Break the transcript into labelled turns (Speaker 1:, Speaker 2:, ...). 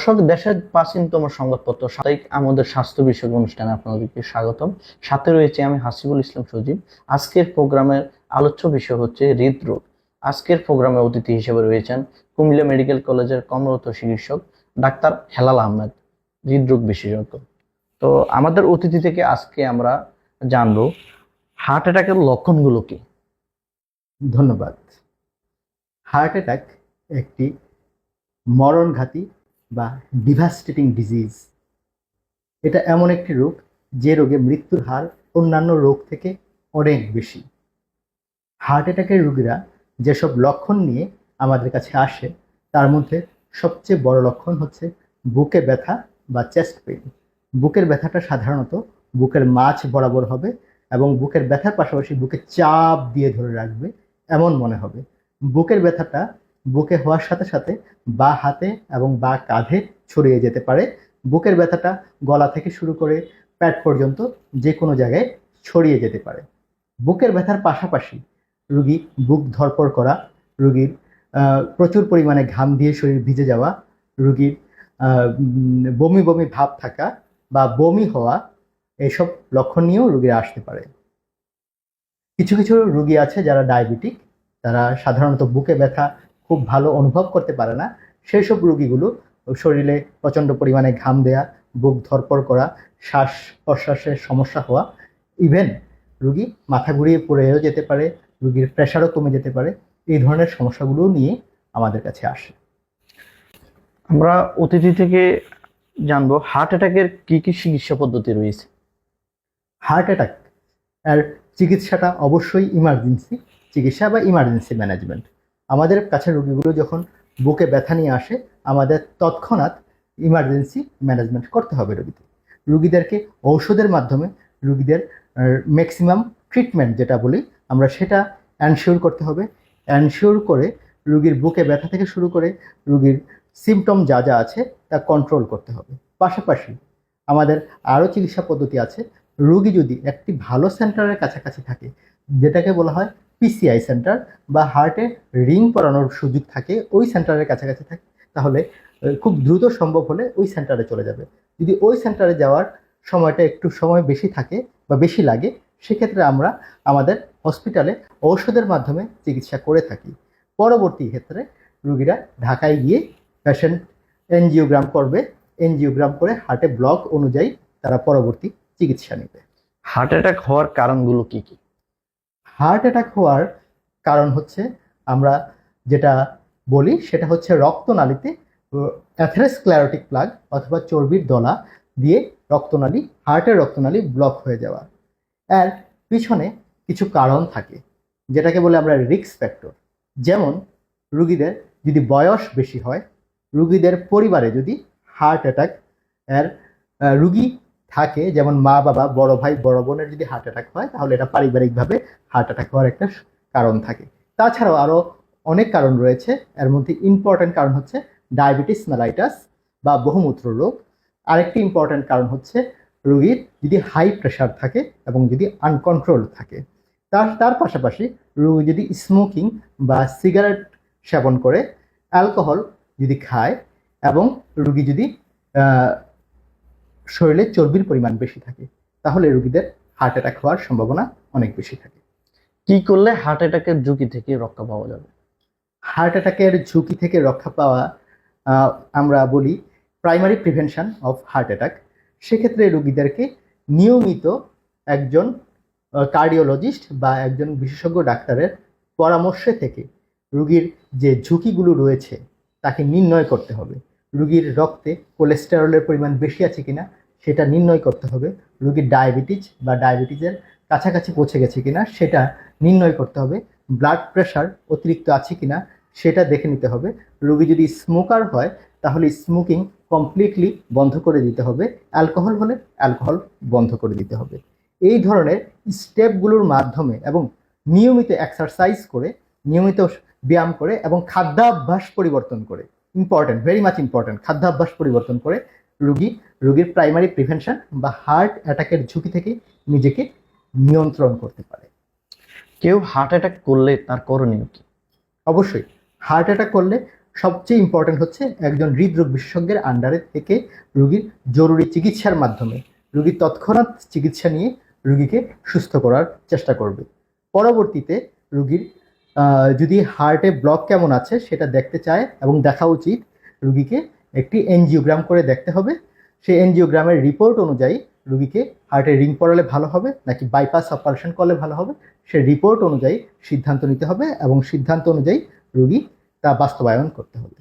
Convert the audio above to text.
Speaker 1: দর্শক, দেশের প্রাচীনতম সংবাদপত্র সাপ্তাহিক আমাদের স্বাস্থ্য বিষয়ক অনুষ্ঠানে আপনাদেরকে স্বাগতম। সাথে রয়েছে আমি হাসিবুল ইসলাম সজীব। আজকের প্রোগ্রামের আলোচ্য বিষয় হচ্ছে হৃদরোগ। আজকের প্রোগ্রামে অতিথি হিসেবে রয়েছেন কুমিল্লা মেডিকেল কলেজের কর্মরত চিকিৎসক ডাক্তার হেলাল আহমেদ, হৃদরোগ বিশেষজ্ঞ। তো আমাদের অতিথি থেকে আজকে আমরা জানব হার্ট অ্যাটাকের লক্ষণগুলো কি।
Speaker 2: ধন্যবাদ। হার্ট অ্যাটাক একটি মরণঘাতী বা ডিভাস্টেটিং ডিজিজ এটা এমন একটি রোগ যে রোগে মৃত্যুর হার অন্যান্য রোগ থেকে অনেক বেশি। হার্ট অ্যাটাকের রোগীরা যেসব লক্ষণ নিয়ে আমাদের কাছে আসে, তার মধ্যে সবচেয়ে বড় লক্ষণ হচ্ছে বুকে ব্যথা বা চেস্ট পেইন বুকের ব্যথাটা সাধারণত বুকের মাছ বরাবর হবে এবং বুকের ব্যথার পাশাপাশি বুকে চাপ দিয়ে ধরে রাখবে, এমন মনে হবে। বুকের ব্যথাটা বুকে হওয়ার সাথে সাথে বা হাতে এবং বা কাঁধে ছড়িয়ে যেতে পারে। বুকের ব্যথাটা গলা থেকে শুরু করে প্যাট পর্যন্ত যে কোনো জায়গায় ছড়িয়ে যেতে পারে। বুকের ব্যথার পাশাপাশি রুগী বুক ধরপড় করা, রুগীর প্রচুর পরিমাণে ঘাম দিয়ে শরীর ভিজে যাওয়া, রুগীর বমি বমি ভাব থাকা বা বমি হওয়া এইসব লক্ষণ নিয়েও রুগীরা আসতে পারে। কিছু কিছু রুগী আছে যারা ডায়াবেটিক, তারা সাধারণত বুকে ব্যথা খুব ভালো অনুভব করতে পারে না। সেই সব রুগীগুলো শরীরে প্রচণ্ড পরিমাণে ঘাম দেয়া বুক ধরপড় করা শ্বাস প্রশ্বাসের সমস্যা হওয়া ইভেন রুগী মাথা ঘুরিয়ে পড়েও যেতে পারে রুগীর প্রেশারও কমে যেতে পারে এই ধরনের সমস্যাগুলো নিয়ে আমাদের কাছে আসে।
Speaker 1: আমরা অতিথি থেকে জানব হার্ট অ্যাটাকের কি কি চিকিৎসা পদ্ধতি রয়েছে?
Speaker 2: হার্ট অ্যাটাক এর চিকিৎসাটা অবশ্যই ইমার্জেন্সি চিকিৎসা বা ইমার্জেন্সি ম্যানেজমেন্ট আমাদের কাছে রোগীগুলো যখন বুকে ব্যথা নিয়ে আসে, আমাদের তৎক্ষণাৎ ইমার্জেন্সি ম্যানেজমেন্ট করতে হবে রোগীকে। রুগীদেরকে ঔষধের মাধ্যমে রুগীদের ম্যাক্সিমাম ট্রিটমেন্ট যেটা বলি, আমরা সেটা অ্যানশিওর করতে হবে। অ্যানশিওর করে রুগীর বুকে ব্যথা থেকে শুরু করে রুগীর সিমটম যা যা আছে তা কন্ট্রোল করতে হবে। পাশাপাশি আমাদের আরও চিকিৎসা পদ্ধতি আছে। রুগী যদি একটি ভালো সেন্টারের কাছাকাছি থাকে, যেটাকে বলা হয় পিসিআই সেন্টার বা হার্টে রিং পরানোর সুযোগ থাকে, ওই সেন্টারের কাছাকাছি থাকে, তাহলে খুব দ্রুত সম্ভব হলে ওই সেন্টারে চলে যাবে। যদি ওই সেন্টারে যাওয়ার সময়টা একটু সময় বেশি থাকে বা বেশি লাগে, সেক্ষেত্রে আমরা আমাদের হসপিটালে ঔষধের মাধ্যমে চিকিৎসা করে থাকি। পরবর্তী ক্ষেত্রে রুগীরা ঢাকায় গিয়ে পেশেন্ট এনজিওগ্রাম করবে এনজিওগ্রাম করে হার্টে ব্লক অনুযায়ী তারা পরবর্তী চিকিৎসা নেবে।
Speaker 1: হার্ট অ্যাটাক হওয়ার কারণগুলো কি কি?
Speaker 2: হার্ট অ্যাটাক হওয়ার কারণ হচ্ছে আমরা যেটা বলি সেটা হচ্ছে রক্তনালীতে অ্যাথেরোস্ক্লেরোটিক প্লাগ অথবা চর্বির দলা দিয়ে রক্তনালী, হার্টের রক্তনালী ব্লক হয়ে যাওয়া। এর পিছনে কিছু কারণ থাকে, যেটাকে বলে আমরা রিক্স ফ্যাক্টর যেমন, রুগীদের যদি বয়স বেশি হয়, রুগীদের পরিবারে যদি হার্ট অ্যাটাক এর রুগী থাকে, যেমন মা বাবা, বড় ভাই, বড় বোনের যদি হার্ট অ্যাটাক হয়, তাহলে এটা পারিবারিকভাবে হার্ট অ্যাটাক হওয়ার একটা কারণ থাকে। তাছাড়াও আরও অনেক কারণ রয়েছে, এর মধ্যে ইম্পর্ট্যান্ট কারণ হচ্ছে ডায়াবেটিস মেলাইটাস বা বহুমূত্র রোগ। আরেকটি ইম্পর্ট্যান্ট কারণ হচ্ছে রোগীর যদি হাই প্রেশার থাকে এবং যদি আনকন্ট্রোল থাকে। তার তার পাশাপাশি রোগী যদি স্মোকিং বা সিগারেট সেবন করে অ্যালকোহল যদি খায় এবং রোগী যদি শরীরে চর্বির পরিমাণ বেশি থাকে তাহলে রোগীদের হার্ট অ্যাটাক হওয়ার সম্ভাবনা অনেক বেশি থাকে।
Speaker 1: কি করলে হার্ট অ্যাটাকের ঝুঁকি থেকে রক্ষা পাওয়া যাবে?
Speaker 2: হার্ট অ্যাটাকের ঝুঁকি থেকে রক্ষা পাওয়া আমরা বলি primary prevention of heart attack সেক্ষেত্রে রোগীদেরকে নিয়মিত একজন কার্ডিওলজিস্ট বা একজন বিশেষজ্ঞ ডাক্তারের পরামর্শে থেকে রুগীর যে ঝুঁকিগুলো রয়েছে তাকে নির্ণয় করতে হবে। রুগীর রক্তে কোলেস্টেরলের পরিমাণ বেশি আছে কিনা সেটা নির্ণয় করতে হবে। রোগীর ডায়াবেটিস বা ডায়াবেটিসের কাছাকাছি পৌঁছে গেছে কিনা, সেটা নির্ণয় করতে হবে। ব্লাড প্রেশার অতিরিক্ত আছে কিনা, সেটা দেখে নিতে হবে। রোগী যদি স্মোকার হয়, তাহলে স্মোকিং কমপ্লিটলি বন্ধ করে দিতে হবে। অ্যালকোহল হলে অ্যালকোহল বন্ধ করে দিতে হবে। এই ধরনের স্টেপগুলোর মাধ্যমে এবং নিয়মিত এক্সারসাইজ করে, নিয়মিত ব্যায়াম করে এবং খাদ্যাভ্যাস পরিবর্তন করে ইম্পর্টেন্ট ভেরি মাচ ইম্পর্টেন্ট খাদ্যাভ্যাস পরিবর্তন করে রুগী রোগীর প্রাইমারি প্রিভেনশন বা হার্ট অ্যাটাকের ঝুঁকি থেকে নিজেকে নিয়ন্ত্রণ করতে পারে।
Speaker 1: কেউ হার্ট অ্যাটাক করলে তার করণীয় কি?
Speaker 2: অবশ্যই হার্ট অ্যাটাক করলে সবচেয়ে ইম্পর্ট্যান্ট হচ্ছে একজন হৃদরোগ বিশেষজ্ঞের আন্ডারে থেকে রোগীর জরুরি চিকিৎসার মাধ্যমে। রোগীর তৎক্ষণাৎ চিকিৎসা নিয়ে রোগীকে সুস্থ করার চেষ্টা করবে। পরবর্তীতে রোগীর যদি হার্টে ব্লক কেমন আছে সেটা দেখতে চায় এবং দেখা উচিত রুগীকে একটি এনজিওগ্রাম করে দেখতে হবে। সেই এনজিওগ্রামের রিপোর্ট অনুযায়ী রুগীকে হার্টে রিং পড়ালে ভালো হবে, নাকি বাইপাস অপারেশন করলে ভালো হবে, সে রিপোর্ট অনুযায়ী সিদ্ধান্ত নিতে হবে এবং সিদ্ধান্ত অনুযায়ী রুগী তা বাস্তবায়ন করতে হবে।